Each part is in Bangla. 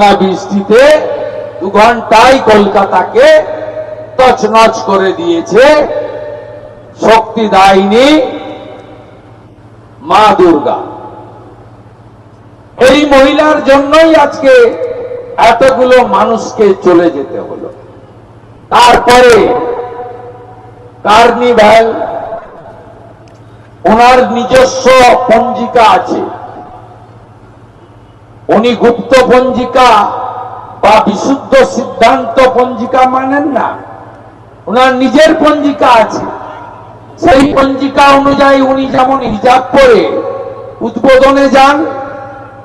বৃষ্টিতে দু ঘন্টায় কলকাতাকে তছনছ করে দিয়েছে। শক্তি দায়নি মা দুর্গা। এই মহিলার জন্যই আজকে এতগুলো মানুষকে চলে যেতে হলো। তারপরে কার্নিভ্যাল, ওনার নিজস্ব পঞ্জিকা আছে। উনি গুপ্ত পঞ্জিকা বা বিশুদ্ধ সিদ্ধান্ত পঞ্জিকা মানেন না। ওনার নিজের পঞ্জিকা আছে। সেই পঞ্জিকা অনুযায়ী উনি যেমন হিজাব করে উদ্বোধনে যান,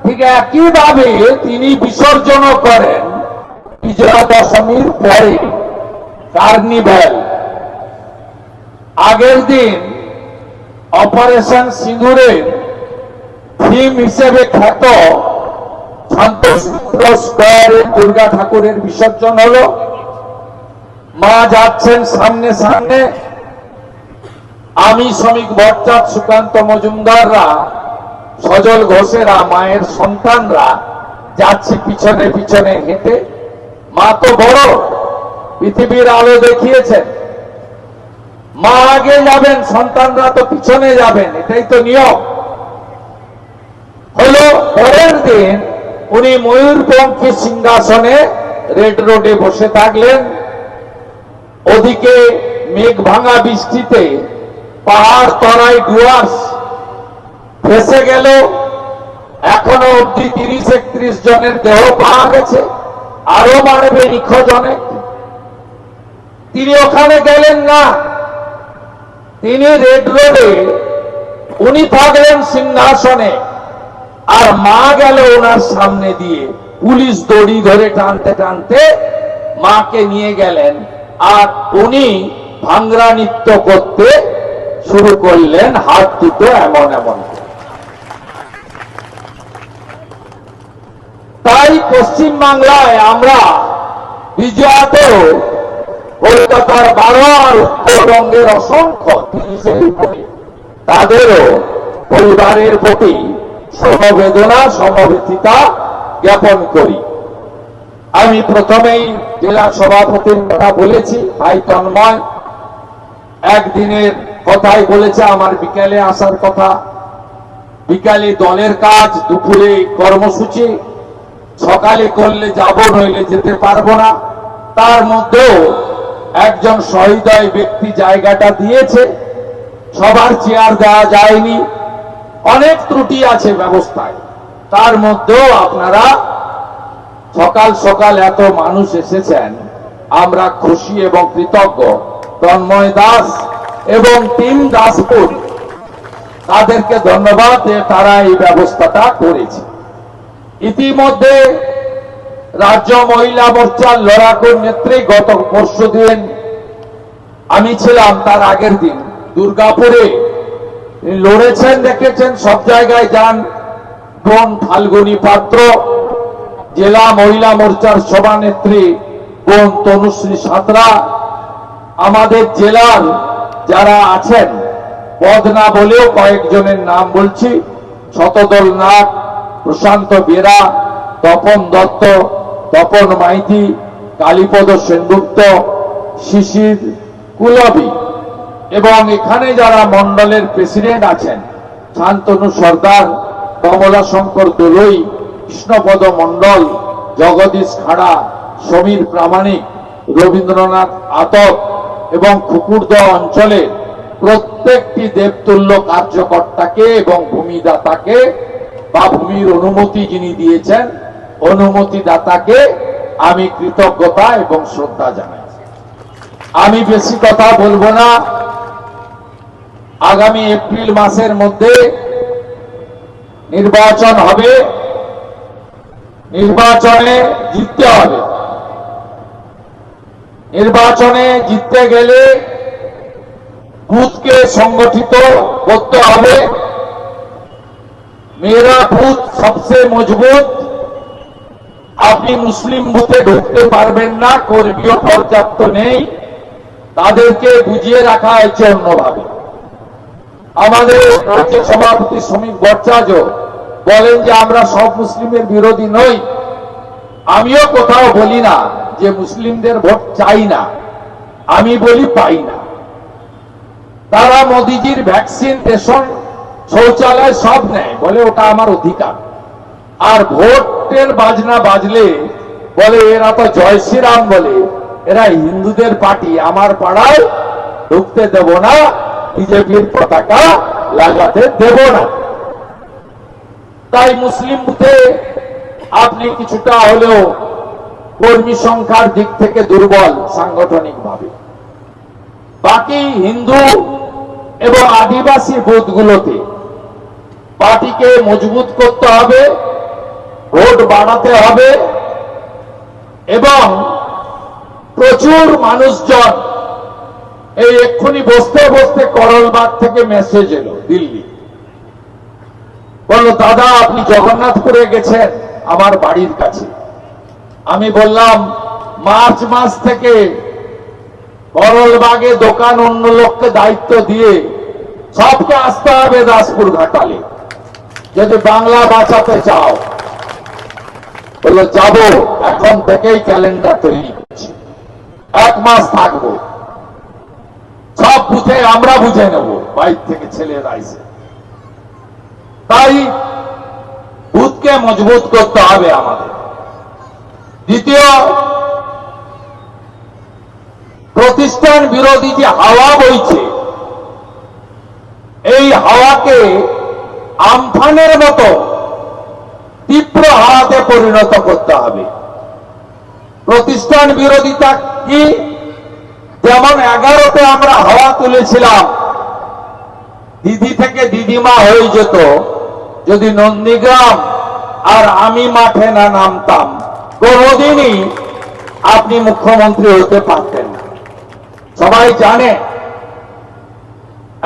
ঠিক একইভাবে তিনি বিসর্জন করেন বিজয়া দশমীর পরে, কার্নিভ্যাল। আগের দিন অপারেশন সিঁদুরের থিম হিসেবে খ্যাত দুর্গা ঠাকুরের বিসর্জন হলো। মা যাচ্ছেন সামনে সামনে। আমি শ্রমিক ভট্টাচ সুকান্ত মজুমদাররা, সজল ঘোষেরা, মায়ের সন্তানরা যাচ্ছি পিছনে পিছনে হেঁটে। মা তো বড়, পৃথিবীর আলো দেখিয়েছেন। মা আগে যাবেন, সন্তানরা তো পিছনে যাবেন, এটাই তো নিয়ম। হলো পরের দিন উনি ময়ূরপঙ্খী সিংহাসনে রেড রোডে বসে থাকলেন। ওদিকে মেঘ ভাঙা বৃষ্টিতে পাহাড় তরাই ডুয়ার্স ফেসে গেল। এখনও অব্দি তিরিশ একত্রিশ জনের দেহ পাওয়া গেছে, আরও মারবে নিখোঁজ অনেক। তিনি ওখানে গেলেন না। তিনি রেড রোডে, উনি থাকলেন সিংহাসনে। আর মা গেল ওনার সামনে দিয়ে পুলিশ দড়ি ধরে টানতে টানতে মাকে নিয়ে গেলেন। আর উনি ভাঙ্গরা নৃত্য করতে শুরু করলেন, হাত দুটো এমন এমন তাই পশ্চিম বাংলায় আমরা বিজয়াতেও কলকাতার বারো উত্তরবঙ্গের অসংখ্য তাদেরও পরিবারের প্রতি সমবেদনা সমবেতিতা জ্ঞাপন করি। আমি প্রথমেই জেলা সভাপতির কথা বলেছি, ভাই তন্ময়। একদিনের কথাই বলেছে, আমার বিকেলে আসার কথা। বিকালে দলের কাজ, দুপুরে কর্মসূচি। সকালে করলে যাব, নইলে যেতে পারব না। তার মধ্যেও একজন সহৃদয় ব্যক্তি জায়গাটা দিয়েছে। সবার চেয়ার দেওয়া যায়নি। অনেক ত্রুটি আছে ব্যবস্থায়। তার মধ্যেও আপনারা সকাল সকাল এত মানুষ এসেছেন, আমরা খুশি এবং কৃতজ্ঞ। তন্ময় দাস এবং টিম দাসপুর, তাদেরকে ধন্যবাদ তারা এই ব্যবস্থাটা করেছে। ইতিমধ্যে রাজ্য মহিলা মোর্চার লড়াকুর নেত্রী গত পরশু দিন আমি ছিলাম তার আগের দিন দুর্গাপুরে। লড়েছেন, দেখেছেন, সব জায়গায় যান। বোন ফাল্গুনী পাত্র, জেলা মহিলা মোর্চার সভানেত্রী বোন তনুশ্রী সাঁতরা। আমাদের জেলার যারা আছেন, পদ না বলেও কয়েকজনের নাম বলছি। শতদল নাথ প্রশান্ত বেরা, তপন দত্ত, তপন মাইতি, কালীপদ সেনগুপ্ত, শিশির কুলবী। এবং এখানে যারা মন্ডলের প্রেসিডেন্ট আছেন, শান্তনু সর্দার, কমলা শঙ্কর দোলই, কৃষ্ণপদ মন্ডল, জগদীশ খাড়া, সমীর প্রামাণিক, রবীন্দ্রনাথ আতক এবং খুকুরদ অঞ্চলে প্রত্যেকটি দেবতুল্য কার্যকর্তাকে এবং ভূমিদাতাকে বা ভূমির অনুমতি যিনি দিয়েছেন অনুমতি দাতাকে আমি কৃতজ্ঞতা এবং শ্রদ্ধা জানাই। আমি বেশি কথা বলব না। আগামী এপ্রিল মাসের মধ্যে নির্বাচন হবে। নির্বাচনে জিততে হবে। নির্বাচনে জিততে গেলে বুথকে সংগঠিত করতে হবে। মেয়েরা বুথ সবচেয়ে মজবুত। আপনি মুসলিম বুথে ঢুকতে পারবেন না কর্মীয় পর্যাপ্ত নেই। তাদেরকে বুঝিয়ে রাখা হয়েছে অন্যভাবে। আমাদের রাজ্য সভাপতি শ্রমিক ভট্টাচার্য বলেন যে আমরা সব মুসলিমের বিরোধী নই। আমিও কোথাও বলি না যে মুসলিমদের ভোট চাই না। আমি বলি পাই না। তারা মোদিজির ভ্যাকসিন, রেশন, শৌচালয় সব নেয়, বলে ওটা আমার অধিকার। আর ভোটের বাজনা বাজলে বলে এরা তো জয় শ্রীরাম বলে, এরা হিন্দুদের পার্টি, আমার পাড়ায় ঢুকতে দেব না। বিজেপির পতাকা লাগাতে দেব না। তাই মুসলিম বুথে আপনি কিছুটা হলেও কর্মী সংখ্যার দিক থেকে দুর্বল সাংগঠনিক ভাবে বাকি হিন্দু এবং আদিবাসী বুথগুলোতে পার্টিকে মজবুত করতে হবে, ভোট বাড়াতে হবে এবং প্রচুর মানুষজন এই এক্ষুনি বসতে বসতে করলবাগ থেকে মেসেজ এলো দিল্লি। বলল, দাদা, আপনি জগন্নাথপুরে গেছেন আমার বাড়ির কাছে। আমি বললাম, মার্চ মাস থেকে করলবাগে দোকান অন্য লোককে দায়িত্ব দিয়ে সবকে আসতে হবে দাসপুর ঘাটালে। যদি বাংলা বাঁচাতে চাও। বলল, যাব, এখন থেকেই ক্যালেন্ডার তৈরি করছি। এক মাস থাকব। আমরা বুঝে নেব। বাইর থেকে ছেলেরা এসে তাই বুথকে মজবুত করতে হবে আমাদের। দ্বিতীয়, প্রতিষ্ঠান বিরোধী যে হাওয়া বইছে, এই হাওয়াকে আমফানের মতো তীব্র হাওয়াতে পরিণত করতে হবে। প্রতিষ্ঠান বিরোধিতা কি? যেমন এগারোতে আমরা হাওয়া তুলেছিলাম, দিদি থেকে দিদিমা হয়ে যেত। যদি নন্দীগ্রাম আর আমি মাঠে না নামতাম, কোনদিনই আপনি মুখ্যমন্ত্রী হতে পারতেন সবাই জানে,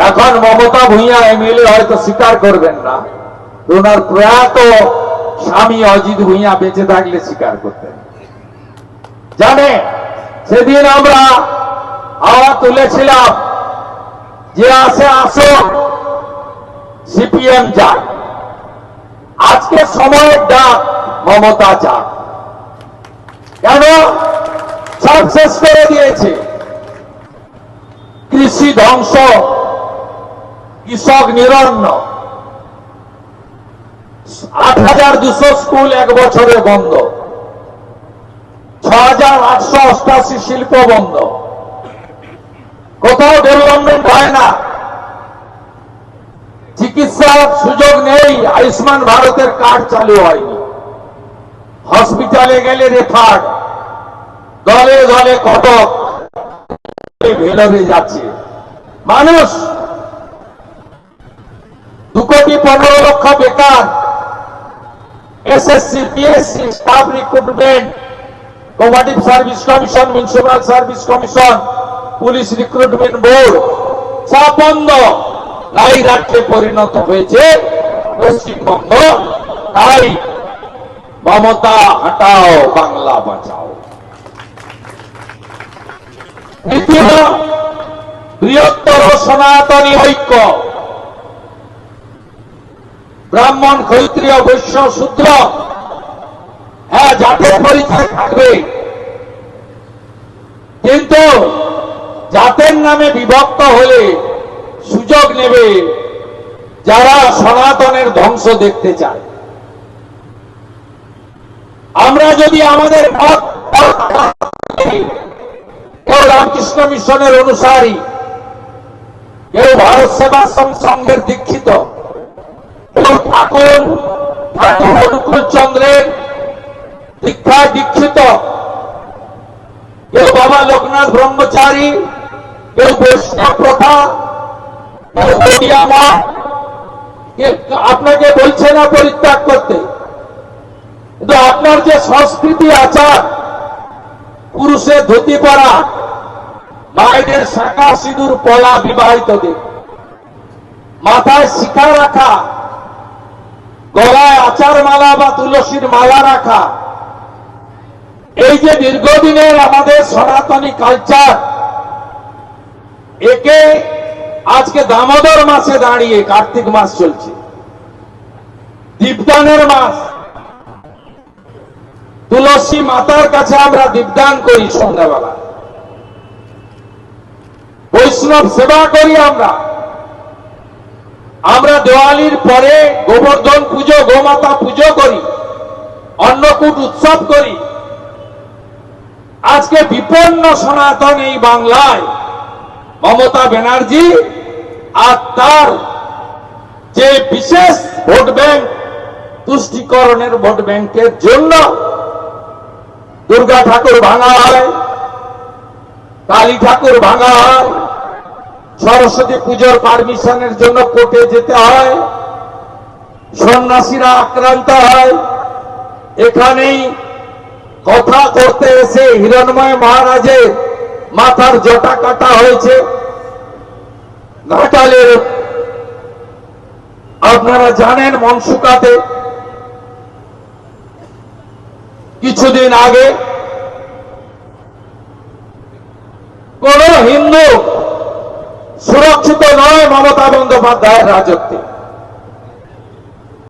এখন মমতা ভূঁইয়া এমএলএ হয়তো স্বীকার করবেন না। ওনার প্রয়াত স্বামী অজিত ভূঁইয়া বেঁচে থাকলে স্বীকার করতেন। জানে, সেদিন আমরা হাওয়া তুলেছিলাম। যে আসে আসো সিপিএম যাক। আজকে সময়ের ডাক, মমতা যাক। কেন? সব শেষ করে দিয়েছে। কৃষি ধ্বংস, কৃষক নিরন্ন। আট হাজার দুশো স্কুল এক বছরে বন্ধ। ছ হাজার আটশো অষ্টাশি শিল্প বন্ধ। কোথাও ডেভেলপমেন্ট হয় না। চিকিৎসার সুযোগ নেই, আয়ুষ্মান ভারতের কার্ড চালু হয়নি। হসপিটালে গেলে রেফার, দলে দলে কটক, ভেলরে যাচ্ছে। মানুষ, দু কোটি পনেরো লক্ষ বেকার, SSC, PSC, staff recruitment cooperative service commission municipal service commission police recruitment board সব বন্ধ। নাই রাজ্যে পরিণত হয়েছে পশ্চিমবঙ্গ তাই মমতা, হটাও বাংলা বাঁচাও। বৃহত্তর সনাতনী ঐক্য। ব্রাহ্মণ ক্ষত্রিয় বৈশ্য শূদ্র। হ্যাঁ জাতের পরিচয় থাকবে। কিন্তু জাতের নামে বিভক্ত হলে সুযোগ নেবে যারা সনাতনের ধ্বংস দেখতে চায়। আমরা যদি আমাদের কেউ রামকৃষ্ণ মিশনের অনুসারী, কেউ ভারত সেবা সংঘের দীক্ষিত ঠাকুর ঠাকুর অনুকূল চন্দ্রের দীক্ষায় দীক্ষিত, কেউ বাবা লোকনাথ ব্রহ্মচারী আপনাকে বলছে না পরিত্যাগ করতে। কিন্তু আপনার যে সংস্কৃতি আচার, পুরুষের ধুতি পরা, মায়েদের শাখা সিঁদুর পলা বিবাহিতদের, মাথায় শিখা রাখা, গলায় আচার মালা বা তুলসীর মালা রাখা, এই যে দীর্ঘদিনের আমাদের সনাতনী কালচার একে আজকে দামোদর মাসে দাঁড়িয়ে কার্তিক মাস চলছে। দীপদানের মাস। তুলসী মাতার কাছে আমরা দীপদান করি সন্ধ্যাবেলা। বৈষ্ণব সেবা করি আমরা। আমরা দেওয়ালির পরে গোবর্ধন পুজো, গোমাতা পুজো করি। অন্নকূট উৎসব করি। আজকে বিপন্ন সনাতন এই বাংলায় মমতা ব্যানার্জি আর তার যে বিশেষ ভোট ব্যাংক তুষ্টিকরণের ভোট ব্যাংকের জন্য দুর্গা ঠাকুর ভাঙা হয় কালী ঠাকুর ভাঙা হয় সরস্বতী পুজোর পারমিশনের জন্য কোর্টে যেতে হয়, সন্ন্যাসীরা আক্রান্ত হয়। এখানেই কথা করতে এসে হিরণময় মহারাজের মাথার জটা কাটা হয়েছে। ঘাটালের, আপনারা জানেন মনসুকাতে। কিছুদিন আগে কোন হিন্দু সুরক্ষিত নয় মমতা বন্দ্যোপাধ্যায়ের রাজত্বে।